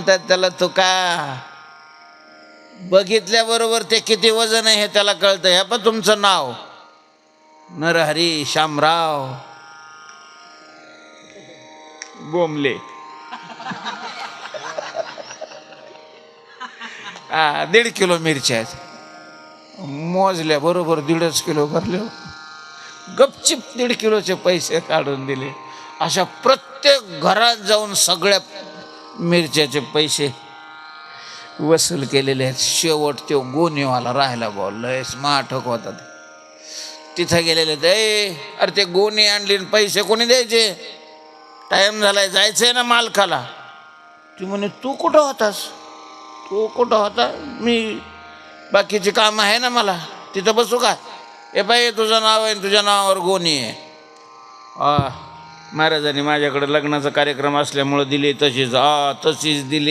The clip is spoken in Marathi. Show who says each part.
Speaker 1: म्हणतात त्याला तुका बघितल्याबरोबर ते किती वजन आहे हे त्याला कळतं हे पण तुमचं नाव. नरहरी शामराव बोंबले. हा दीड किलो मिरच्या आहेत. मोजल्या बरोबर दीडच किलो भरले. गपचिप दीड किलोचे पैसे काढून दिले. अशा प्रत्येक घरात जाऊन सगळ्या मिरच्याचे पैसे वसूल केलेले आहेत. शेवट तो गोणीवाला राहायला बोललोय स्मार्ट होता ते. तिथं गेलेले ते "ए, अरे ते गोणी आणली आणि पैसे कोणी द्यायचे? टाईम झालाय आहे ना मालकाला. ती म्हणे तू कुठं होतास? तू कुठं होता? मी बाकीची कामं आहे ना मला? तिथं बसू का? ए बाई तुझं नाव आहे तुझ्या नावावर गोणी आहे. महाराजांनी माझ्याकडे लग्नाचा कार्यक्रम असल्यामुळं दिले तशीच आ तशीच दिली.